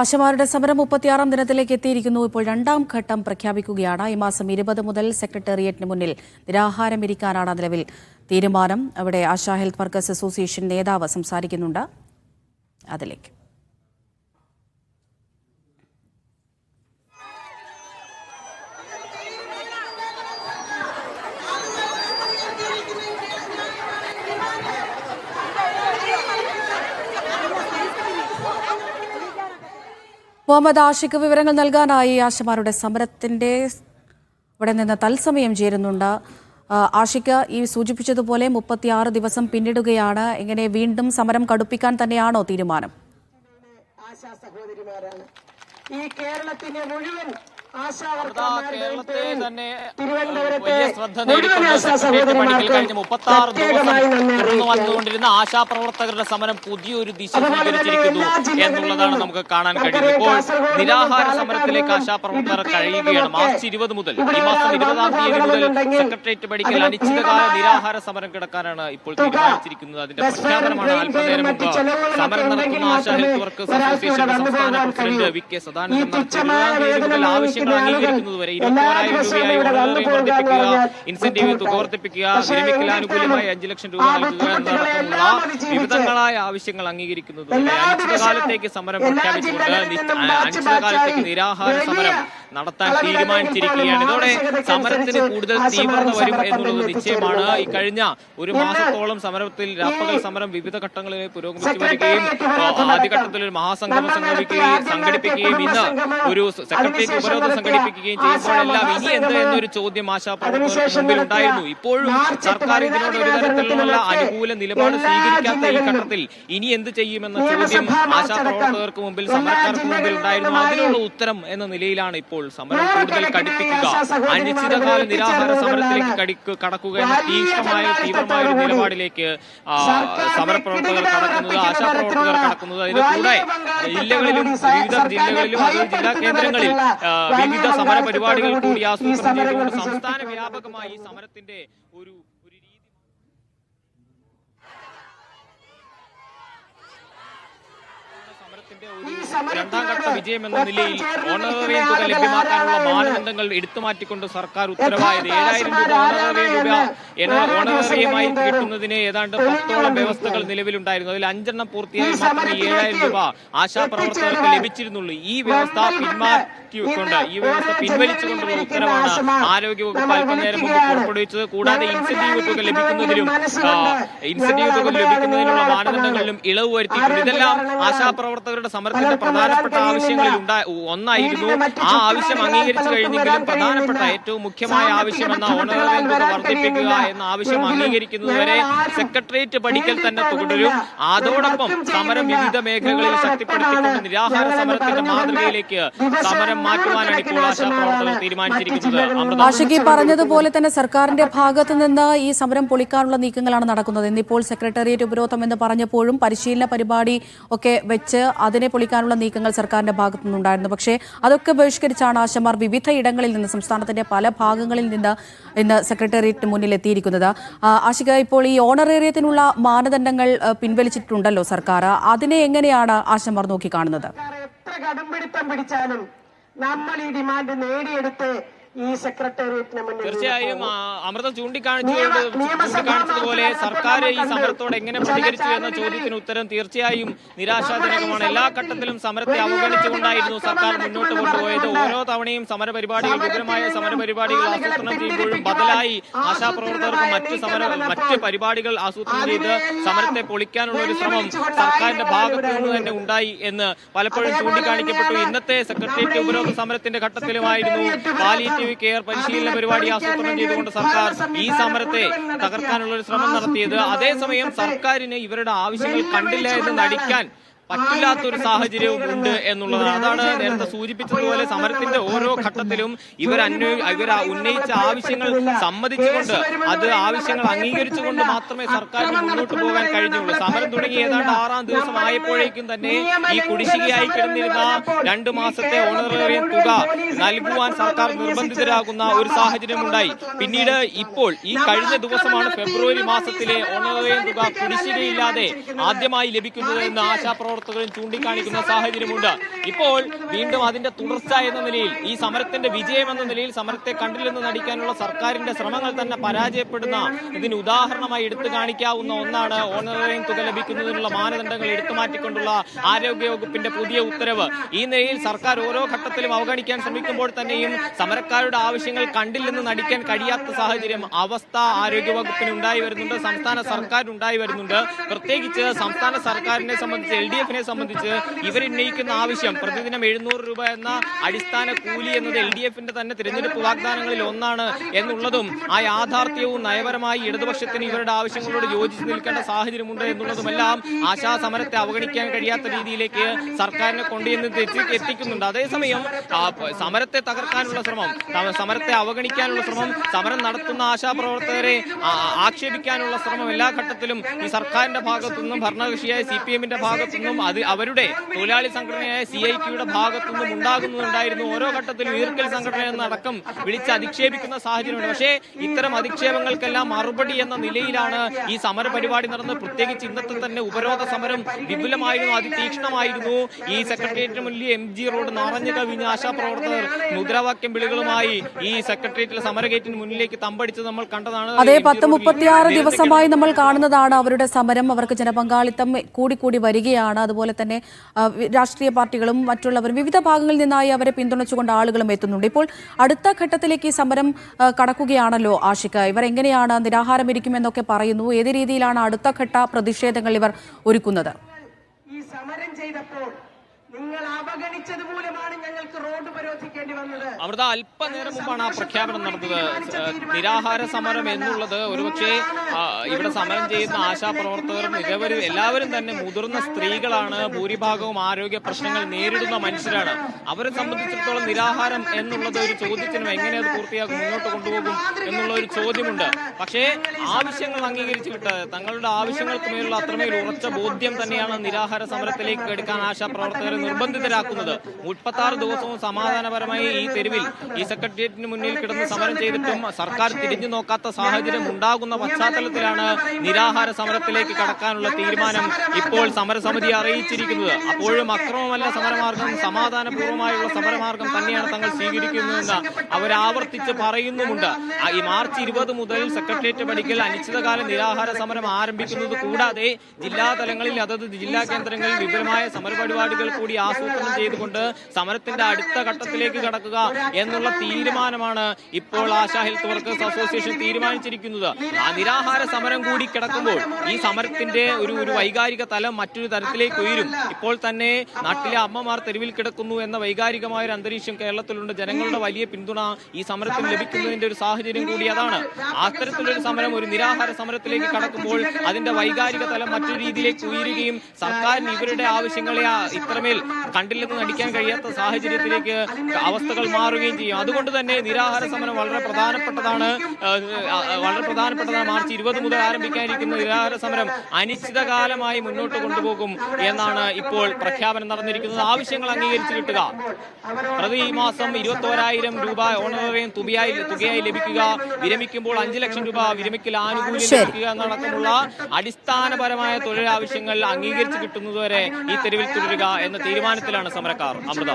ആശമാരുടെ സമരം മുപ്പത്തിയാറാം ദിനത്തിലേക്ക് എത്തിയിരിക്കുന്നു. ഇപ്പോൾ രണ്ടാം ഘട്ടം പ്രഖ്യാപിക്കുകയാണ്. ഈ മാസം ഇരുപത് മുതൽ സെക്രട്ടേറിയറ്റിന് മുന്നിൽ നിരാഹാരം ഇരിക്കാനാണ് നിലവിൽ തീരുമാനം. അവിടെ ആശാ ഹെൽത്ത് വർക്കേഴ്സ് അസോസിയേഷൻ നേതാവ് സംസാരിക്കുന്നുണ്ട്. അതിലേക്ക്. മുഹമ്മദ് ആഷിഖ് വിവരങ്ങൾ നൽകാനായി ആശമാരുടെ സമരത്തിന്റെ ഇവിടെ നിന്ന് തത്സമയം ചേരുന്നുണ്ട്. ആഷിക്ക് ഈ സൂചിപ്പിച്ചതുപോലെ മുപ്പത്തിയാറ് ദിവസം പിന്നിടുകയാണ്. എങ്ങനെ വീണ്ടും സമരം കടുപ്പിക്കാൻ തന്നെയാണോ തീരുമാനം? ഈ കേരളത്തിന്റെ മുഴുവൻ കേരളത്തെ പേരിൽ തന്നെ തിരുവനന്തപുരത്തെ വലിയ ശ്രദ്ധ നേടിക്കൊണ്ട് ആശാ സെക്രട്ടേറിയറ്റ് പടിക്കൽ കഴിഞ്ഞ സഹോദരിമാർക്കും മുപ്പത്തി ആറ് ദിവസം പ്രത്യേകമായി നന്ദി തുടർന്ന് അറിയിക്കുകയാണ് വന്നുകൊണ്ടിരുന്ന ആശാപ്രവർത്തകരുടെ സമരം പുതിയൊരു ദിശ സ്വീകരിച്ചിരിക്കുന്നു എന്നുള്ളതാണ് നമുക്ക് കാണാൻ കഴിയുന്നത്. ഇപ്പോൾ നിരാഹാര സമരത്തിലേക്ക് ആശാപ്രവർത്തകർ കഴിയുകയാണ്. മാർച്ച് ഇരുപത് മുതൽ ഈ മാസം ഇരുപതാം തീയതി മുതൽ സെക്രട്ടേറിയറ്റ് മെഡിക്കൽ അനിശ്ചിതകാല നിരാഹാര സമരം കിടക്കാനാണ് ഇപ്പോൾ തീരുമാനിച്ചിരിക്കുന്നത്. അതിന്റെ പ്രഖ്യാപനമാണ് അല്പനേരം മുമ്പ് സമരം നടക്കുന്ന നടത്തുന്ന ആശാ ഹെൽത്ത് വർക്കേഴ്സ് അസോസിയേഷൻ സംസ്ഥാന പ്രസിഡന്റ് വി കെ സദാനന്ദൻ തുച്ഛമായ രൂപയായി വർദ്ധിപ്പിക്കുക ഇൻസെന്റീവ് തുക വർദ്ധിപ്പിക്കുക വിരമിക്കൽ ആനുകൂല്യമായി ലക്ഷം രൂപ നൽകുക എന്നതടക്കമുള്ള വിവിധങ്ങളായ ആവശ്യങ്ങൾ അംഗീകരിക്കുന്നത് അനിശ്ചിതകാലത്തേക്ക് സമരം പ്രഖ്യാപിച്ചിട്ടുണ്ട് പ്രഖ്യാപിച്ചുകൊണ്ട് അനിശ്ചിതകാലത്തേക്ക് നിരാഹാര സമരം നടത്താൻ തീരുമാനിച്ചിരിക്കുകയാണ്. ഇതോടെ സമരത്തിന് കൂടുതൽ തീവ്രത വരും എന്നുള്ളത് നിശ്ചയമാണ്. ഈ കഴിഞ്ഞ ഒരു മാസത്തോളം സമരത്തിൽ രാപ്പകൽ സമരം വിവിധ ഘട്ടങ്ങളിൽ പുരോഗമിച്ചു വരികയും ആദ്യഘട്ടത്തിൽ ഒരു മഹാസംഗമം സംഘടിപ്പിക്കുകയും സംഘടിപ്പിക്കുകയും ഇന്ന് ഒരു സെക്രട്ടേറിയറ്റ് ഉപരോധം സംഘടിപ്പിക്കുകയും ചെയ്യുമ്പോഴെല്ലാം ഇനി എന്ത് എന്നൊരു ചോദ്യം ആശാപ്രവർത്തകർക്ക് ഉണ്ടായിരുന്നു. ഇപ്പോഴും സർക്കാർ ഇതിനോട് ഒരു തരത്തിലുള്ള അനുകൂല നിലപാട് സ്വീകരിക്കാത്ത ഈ ഘട്ടത്തിൽ ഇനി എന്ത് ചെയ്യുമെന്ന ചോദ്യം ആശാപ്രവർത്തകർക്ക് മുമ്പിൽ സമരക്കാർക്ക് മുമ്പിൽ ഉണ്ടായിരുന്നു. അതിനുള്ള ഉത്തരം എന്ന നിലയിലാണ് ഇപ്പോൾ സമരം കൂടുതൽ കടുപ്പിക്കുക. അനിശ്ചിതകാല നിരാഹാര സമരത്തിലേക്ക് കടിക്ക് കടക്കുക എന്ന തീക്ഷണമായ തീവ്രമായ ഒരു നിലപാടിലേക്ക് സമരപ്രവർത്തകർ കടക്കുന്നത് ആശാപ്രവർത്തകർ കടക്കുന്നത്. അതിന് കൂടെ ജില്ലകളിലും വിവിധ ജില്ലകളിലും അത് ജില്ലാ കേന്ദ്രങ്ങളിൽ വിവിധ സമര പരിപാടികൾ കൂടി ആസൂത്രണം ചെയ്തുകൊണ്ട് സംസ്ഥാന വ്യാപകമായി ഈ സമരത്തിന്റെ ഒരു ഒരു രീതി സമരത്തിന്റെ ഒരു രണ്ടാം ഘട്ട വിജയം എന്ന നിലയിൽ ഓണറേറിയം തുക ലഭ്യമാക്കാനുള്ള മാനദണ്ഡങ്ങൾ എടുത്തുമാറ്റിക്കൊണ്ട് സർക്കാർ ഉത്തരവായത് ഏഴായിരം രൂപ ഓണറേറിയം രൂപ ഓണറേറിയമായി കിട്ടുന്നതിന് ഏതാണ്ട് പത്തോളം വ്യവസ്ഥകൾ നിലവിലുണ്ടായിരുന്നു. അതിൽ അഞ്ചെണ്ണം പൂർത്തിയായി മാത്രമേ ഏഴായിരം രൂപ ആശാപ്രവർത്തകർക്ക് ലഭിച്ചിരുന്നുള്ളൂ. ഈ വ്യവസ്ഥ പിന്മാറ്റിക്കൊണ്ട് ഈ വ്യവസ്ഥ പിൻവലിച്ചുകൊണ്ടുള്ള ഉത്തരവാണ് ആരോഗ്യവകുപ്പ് അല്പനേരം മുമ്പ് പുറപ്പെടുവിച്ചത് കൂടാതെ ഇൻസെന്റീവ് തുക ലഭിക്കുന്നതിലും ഇൻസെന്റീവ് തുക ലഭിക്കുന്നതിനുള്ള മാനദണ്ഡങ്ങളിലും ഇളവ് വരുത്തിയിട്ടുണ്ട്. ഇതെല്ലാം ആശാപ്രവർത്തകരുടെ സമരത്തിന്റെ പ്രധാനപ്പെട്ട ആവശ്യങ്ങളിൽ ഒന്നായിരുന്നു ആ ആവശ്യം അംഗീകരിച്ചു കഴിഞ്ഞെങ്കിലും പ്രധാനപ്പെട്ട ഏറ്റവും മുഖ്യമായ ആവശ്യം എന്ന ഓണറേറിയം തുക വർദ്ധിപ്പിക്കുക എന്ന ആവശ്യം അംഗീകരിക്കുന്നതുവരെ സെക്രട്ടേറിയറ്റ് പഠിക്കൽ തന്നെ തുടരും. അതോടൊപ്പം സമരം വിവിധ മേഖലകളിൽ ശക്തിപ്പെടുത്തിക്കൊണ്ട് നിരാഹാര സമരത്തിന്റെ മാതൃകയിലേക്ക് സമരം മാറ്റുവാനാണ് ഇപ്പോൾ ആശാപ്രവർത്തകർ തീരുമാനിച്ചിരിക്കുന്നത്. അമൃത പറഞ്ഞതുപോലെ തന്നെ സർക്കാരിന്റെ ഭാഗത്ത് നിന്ന് ഈ സമരം പൊളിക്കാനുള്ള നീക്കങ്ങളാണ് നടക്കുന്നത്. ഇന്നിപ്പോൾ സെക്രട്ടേറിയറ്റ് ഉപരോധം എന്ന് പറഞ്ഞപ്പോഴും പരിശീലന പരിപാടി ഒക്കെ വെച്ച് അതിനെ പൊളിക്കാനുള്ള നീക്കങ്ങൾ സർക്കാരിന്റെ ഭാഗത്തു നിന്നുണ്ടായിരുന്നു പക്ഷേ അതൊക്കെ ബഹിഷ്കരിച്ചാണ് ആശമാർ വിവിധ ഇടങ്ങളിൽ നിന്ന് സംസ്ഥാനത്തിന്റെ പല ഭാഗങ്ങളിൽ നിന്ന് ഇന്ന് സെക്രട്ടേറിയറ്റിന് മുന്നിൽ എത്തിയിരിക്കുന്നത്. ആശിക ഇപ്പോൾ ഈ ഓണറേറിയത്തിനുള്ള മാനദണ്ഡങ്ങൾ പിൻവലിച്ചിട്ടുണ്ടല്ലോ സർക്കാർ. അതിനെ എങ്ങനെയാണ് ആശമാർ നോക്കിക്കാണുന്നത്? എത്ര കടുംപിടിത്തം പിടിച്ചാലും നമ്മൾ ഈ ഡിമാൻഡ് നേടിയെടുത്ത് ഈ സെക്രട്ടേറിയറ്റിന് മുന്നിൽ തീർച്ചയായും അമൃത ചൂണ്ടിക്കാണിച്ചുകൊണ്ട് ചൂണ്ടിക്കാണിച്ചതുപോലെ സർക്കാർ ഈ സമരത്തോട് എങ്ങനെ പ്രതികരിച്ചു എന്ന ചോദ്യത്തിന് ഉത്തരം തീർച്ചയായും നിരാശാജനകമാണ്. എല്ലാ ഘട്ടത്തിലും സമരത്തെ അവഗണിച്ചുകൊണ്ടായിരുന്നു സർക്കാർ മുന്നോട്ട് കൊണ്ടുപോയത്. ഓരോ തവണയും സമരപരിപാടികൾ വിപുലമായ സമരപരിപാടികൾ ആസൂത്രണം ചെയ്യുമ്പോഴും ബദലായി ആശാപ്രവർത്തകർക്ക് മറ്റ് സമര മറ്റ് പരിപാടികൾ ആസൂത്രണം ചെയ്ത് സമരത്തെ പൊളിക്കാനുള്ള ഒരു ശ്രമം സർക്കാരിന്റെ ഭാഗത്തു നിന്ന് തന്നെ ഉണ്ടായി എന്ന് പലപ്പോഴും ചൂണ്ടിക്കാണിക്കപ്പെട്ടു. ഇന്നത്തെ സെക്രട്ടേറിയറ്റ് ഉപരോധ സമരത്തിന്റെ ഘട്ടത്തിലുമായിരുന്നു പാലിയേറ്റീവ് കെയർ പരിശീലന പരിപാടി ആസൂത്രണം ചെയ്തുകൊണ്ട് സർക്കാർ ഈ സമരത്തെ തകർക്കാനുള്ള ഒരു ശ്രമം നടത്തിയത്. അതേസമയം സർക്കാരിന് ഇവരുടെ ആവശ്യങ്ങൾ കണ്ടില്ല എന്ന് നടിക്കാൻ പറ്റില്ലാത്തൊരു സാഹചര്യവും ഉണ്ട് എന്നുള്ളതാണ് അതാണ് നേരത്തെ സൂചിപ്പിച്ചതുപോലെ സമരത്തിന്റെ ഓരോ ഘട്ടത്തിലും ഇവർ അന്വ ഇവർ ഉന്നയിച്ച ആവശ്യങ്ങൾ സമ്മതിച്ചുകൊണ്ട് അത് ആവശ്യങ്ങൾ അംഗീകരിച്ചുകൊണ്ട് മാത്രമേ സർക്കാരിന് മുന്നോട്ട് പോകാൻ കഴിഞ്ഞുള്ളൂ. സമരം തുടങ്ങി ഏതാണ്ട് ആറാം ദിവസം ആയപ്പോഴേക്കും തന്നെ ഈ കുടിശ്ശികയായി കിടന്നിരുന്ന രണ്ടു മാസത്തെ ഓണറേറിയം തുക നൽകുവാൻ സർക്കാർ നിർബന്ധിതരാകുന്ന ഒരു സാഹചര്യം ഉണ്ടായി. പിന്നീട് ഇപ്പോൾ ഈ കഴിഞ്ഞ ദിവസമാണ് ഫെബ്രുവരി മാസത്തിലെ ഓണറേറിയം തുക കുടിശ്ശികയില്ലാതെ ആദ്യമായി ലഭിക്കുന്നത് എന്ന് ആശാപ്രവർത്തകർ ആശാപ്രവർത്തകരും ചൂണ്ടിക്കാണിക്കുന്ന സാഹചര്യമുണ്ട്. ഇപ്പോൾ വീണ്ടും അതിന്റെ തുടർച്ച എന്ന നിലയിൽ ഈ സമരത്തിന്റെ വിജയം എന്ന നിലയിൽ സമരത്തെ കണ്ടില്ലെന്ന് നടിക്കാനുള്ള സർക്കാരിന്റെ ശ്രമങ്ങൾ തന്നെ പരാജയപ്പെടുന്ന ഇതിന് ഉദാഹരണമായി എടുത്തു കാണിക്കാവുന്ന ഒന്നാണ് ഓണറേറിയം തുക ലഭിക്കുന്നതിനുള്ള മാനദണ്ഡങ്ങൾ എടുത്തു മാറ്റിക്കൊണ്ടുള്ള ആരോഗ്യ വകുപ്പിന്റെ പുതിയ ഉത്തരവ്. ഈ നിലയിൽ സർക്കാർ ഓരോ ഘട്ടത്തിലും അവഗണിക്കാൻ ശ്രമിക്കുമ്പോൾ തന്നെയും സമരക്കാരുടെ ആവശ്യങ്ങൾ കണ്ടില്ലെന്ന് നടിക്കാൻ കഴിയാത്ത സാഹചര്യം അവസ്ഥ ആരോഗ്യവകുപ്പിന് ഉണ്ടായി വരുന്നുണ്ട് സംസ്ഥാന സർക്കാർ ഉണ്ടായി വരുന്നുണ്ട്. പ്രത്യേകിച്ച് സംസ്ഥാന സർക്കാരിനെ സംബന്ധിച്ച് എൽ ഡി എഫിനെ സംബന്ധിച്ച് ഇവരുന്നയിക്കുന്ന ആവശ്യം പ്രതിദിനം എഴുന്നൂറ് രൂപ എന്ന അടിസ്ഥാന കൂലി എന്നത് എൽ ഡി എഫിന്റെ തന്നെ തിരഞ്ഞെടുപ്പ് വാഗ്ദാനങ്ങളിൽ ഒന്നാണ് എന്നുള്ളതും ആ യാഥാർത്ഥ്യവും നയപരമായി ഇടതുപക്ഷത്തിന് ഇവരുടെ ആവശ്യങ്ങളോട് യോജിച്ച് നിൽക്കേണ്ട സാഹചര്യമുണ്ട് എന്നുള്ളതുമെല്ലാം ആശാ സമരത്തെ അവഗണിക്കാൻ കഴിയാത്ത രീതിയിലേക്ക് സർക്കാരിനെ കൊണ്ടുചെന്ന് തെറ്റി എത്തിക്കുന്നുണ്ട്. അതേസമയം സമരത്തെ തകർക്കാനുള്ള ശ്രമം സമരത്തെ അവഗണിക്കാനുള്ള ശ്രമം സമരം നടത്തുന്ന ആശാപ്രവർത്തകരെ ആക്ഷേപിക്കാനുള്ള ശ്രമം എല്ലാ ഘട്ടത്തിലും ഈ സർക്കാരിന്റെ ഭാഗത്തുനിന്നും ഭരണകക്ഷിയായ സി പി എമ്മിന്റെ ഭാഗത്തുനിന്നും അത് അവരുടെ തൊഴിലാളി സംഘടനയായ സി ഐ ടിയുടെ ഭാഗത്തുനിന്നും ഉണ്ടാകുന്നുണ്ടായിരുന്നു. ഓരോ ഘട്ടത്തിലും ഈർക്കൽ സംഘടന എന്നടക്കം വിളിച്ച് അധിക്ഷേപിക്കുന്ന സാഹചര്യമുണ്ട്. പക്ഷേ ഇത്തരം അധിക്ഷേപങ്ങൾക്കെല്ലാം മറുപടി എന്ന നിലയിലാണ് ഈ സമര പരിപാടി നടന്നത്. പ്രത്യേകിച്ച് ഇന്നത്തെ തന്നെ ഉപരോധ സമരം വിപുലമായിരുന്നു അതിതീക്ഷണമായിരുന്നു. ഈ സെക്രട്ടേറിയറ്റിന് മുന്നിൽ എം ജി റോഡ് നിറഞ്ഞു കവിഞ്ഞ ആശാപ്രവർത്തകർ മുദ്രാവാക്യം വിളികളുമായി ഈ സെക്രട്ടേറിയറ്റിലെ സമരഗേറ്റിന് മുന്നിലേക്ക് തമ്പടിച്ച് നമ്മൾ കണ്ടതാണ്. അതെ പത്ത് മുപ്പത്തിയാറ് ദിവസമായി നമ്മൾ കാണുന്നതാണ് അവരുടെ സമരം. അവർക്ക് ജനപങ്കാളിത്തം കൂടി കൂടി വരികയാണ്. അതുപോലെ തന്നെ രാഷ്ട്രീയ പാർട്ടികളും മറ്റുള്ളവരും വിവിധ ഭാഗങ്ങളിൽ നിന്നായി അവരെ പിന്തുണച്ചുകൊണ്ട് ആളുകളും എത്തുന്നുണ്ട്. ഇപ്പോൾ അടുത്ത ഘട്ടത്തിലേക്ക് ഈ സമരം കടക്കുകയാണല്ലോ ആഷിക ഇവർ എങ്ങനെയാണ് നിരാഹാരം ഇരിക്കുമെന്നൊക്കെ പറയുന്നു. ഏത് രീതിയിലാണ് അടുത്ത ഘട്ട പ്രതിഷേധങ്ങൾ ഇവർ ഒരുക്കുന്നത്? ഈ സമരം ചെയ്തപ്പോൾ നിങ്ങൾ അവഗണിച്ചത് മൂലമാണ് ഞങ്ങൾക്ക് റോഡ് വന്നത്. അമൃത അല്പനേരം മുമ്പാണ് ആ പ്രഖ്യാപനം നടന്നത്. നിരാഹാര സമരം എന്നുള്ളത് ഒരുപക്ഷെ ഇവിടെ സമരം ചെയ്യുന്ന ആശാപ്രവർത്തകരും നിരവധി എല്ലാവരും തന്നെ മുതിർന്ന സ്ത്രീകളാണ് ഭൂരിഭാഗവും ആരോഗ്യ പ്രശ്നങ്ങൾ നേരിടുന്ന മനുഷ്യരാണ്. അവരെ സംബന്ധിച്ചിടത്തോളം നിരാഹാരം എന്നുള്ളത് ഒരു ചോദ്യത്തിനും എങ്ങനെ അത് പൂർത്തിയാക്കും മുന്നോട്ട് കൊണ്ടുപോകും എന്നുള്ള ഒരു ചോദ്യമുണ്ട്. പക്ഷേ ആവശ്യങ്ങൾ അംഗീകരിച്ചു വിട്ട് തങ്ങളുടെ ആവശ്യങ്ങൾക്ക് മേലുള്ള അത്രമേൽ ഉറച്ച ബോധ്യം തന്നെയാണ് നിരാഹാര സമരത്തിലേക്ക് എടുക്കാൻ ആശാപ്രവർത്തകരെ നിർബന്ധിതരാക്കുന്നത്. മുപ്പത്തി ആറ് ദിവസവും സമാധാനപരമായി ഈ തെരുവിൽ ഈ സെക്രട്ടേറിയറ്റിന് മുന്നിൽ കിടന്ന് സമരം ചെയ്തിട്ടും സർക്കാർ തിരിഞ്ഞു നോക്കാത്ത സാഹചര്യം ഉണ്ടാകുന്ന പശ്ചാത്തലത്തിലാണ് നിരാഹാര സമരത്തിലേക്ക് കടക്കാനുള്ള തീരുമാനം ഇപ്പോൾ സമരസമിതി അറിയിച്ചിരിക്കുന്നത്. അപ്പോഴും അക്രമമല്ല സമരമാർഗം സമാധാനപൂർവമായുള്ള സമരമാർഗം തന്നെയാണ് തങ്ങൾ സ്വീകരിക്കുന്നതെന്ന് അവരാവർത്തിച്ച് പറയുന്നുമുണ്ട്. ഈ മാർച്ച് ഇരുപത് മുതൽ സെക്രട്ടേറിയറ്റ് പടിക്കൽ അനിശ്ചിതകാല നിരാഹാര സമരം ആരംഭിക്കുന്നത് കൂടാതെ ജില്ലാ തലങ്ങളിൽ അതത് ജില്ലാ കേന്ദ്രങ്ങളിൽ വിപുലമായ സമരപരിപാടികൾ കൂടി ആസൂത്രണം ചെയ്തുകൊണ്ട് സമരത്തിന്റെ അടുത്ത ഘട്ടത്തിലേക്ക് കടക്കുക എന്നുള്ള തീരുമാനമാണ് ഇപ്പോൾ ആശാ ഹെൽത്ത് വർക്കേഴ്സ് അസോസിയേഷൻ തീരുമാനിച്ചിരിക്കുന്നത്. ആ നിരാഹാര സമരം കൂടി കിടക്കുമ്പോൾ ഈ സമരത്തിന്റെ ഒരു ഒരു വൈകാരിക തലം മറ്റൊരു തരത്തിലേക്ക് ഉയരും. ഇപ്പോൾ തന്നെ നാട്ടിലെ അമ്മമാർ തെരുവിൽ കിടക്കുന്നു എന്ന വൈകാരികമായ ഒരു അന്തരീക്ഷം കേരളത്തിലുണ്ട്. ജനങ്ങളുടെ വലിയ പിന്തുണ ഈ സമരത്തിന് ലഭിക്കുന്നതിന്റെ ഒരു സാഹചര്യം കൂടി അതാണ്. അത്തരത്തിലൊരു സമരം ഒരു നിരാഹാര സമരത്തിലേക്ക് കടക്കുമ്പോൾ അതിന്റെ വൈകാരിക തലം മറ്റൊരു രീതിയിലേക്ക് ഉയരുകയും സർക്കാരിന് ഇവരുടെ ആവശ്യങ്ങളെ ആ ഇത്രമേൽ കണ്ടില്ലെന്ന് നടിക്കാൻ കഴിയാത്ത സാഹചര്യത്തിലേക്ക് അവസ്ഥകൾ മാറുകയും ചെയ്യും. അതുകൊണ്ട് തന്നെ നിരാഹാര സമരം വളരെ പ്രധാനപ്പെട്ടതാണ്. വളരെ പ്രധാനപ്പെട്ടതാണ്. മാർച്ച് ഇരുപത് മുതൽ ആരംഭിക്കാനിരിക്കുന്ന നിരാഹാര സമരം അനിശ്ചിതകാലമായി മുന്നോട്ട് കൊണ്ടുപോകും എന്നാണ് ഇപ്പോൾ പ്രഖ്യാപനം നടന്നിരിക്കുന്നത്. ആവശ്യങ്ങൾ അംഗീകരിച്ചു കിട്ടുക. പ്രതി മാസം ഇരുപത്തോരായിരം രൂപ ഓണറേറിയം തുകയായി തുകയായി ലഭിക്കുക. വിരമിക്കുമ്പോൾ അഞ്ചു ലക്ഷം രൂപ വിരമിക്കൽ ആനുകൂല്യം. ലഭിക്കുക എന്നടക്കമുള്ള അടിസ്ഥാനപരമായ തൊഴിലാവശ്യങ്ങൾ അംഗീകരിച്ചു കിട്ടുന്നതുവരെ ഈ തെരുവിൽ തുടരുക എന്ന തീരുമാനത്തിലാണ് സമരക്കാർ. അമൃത.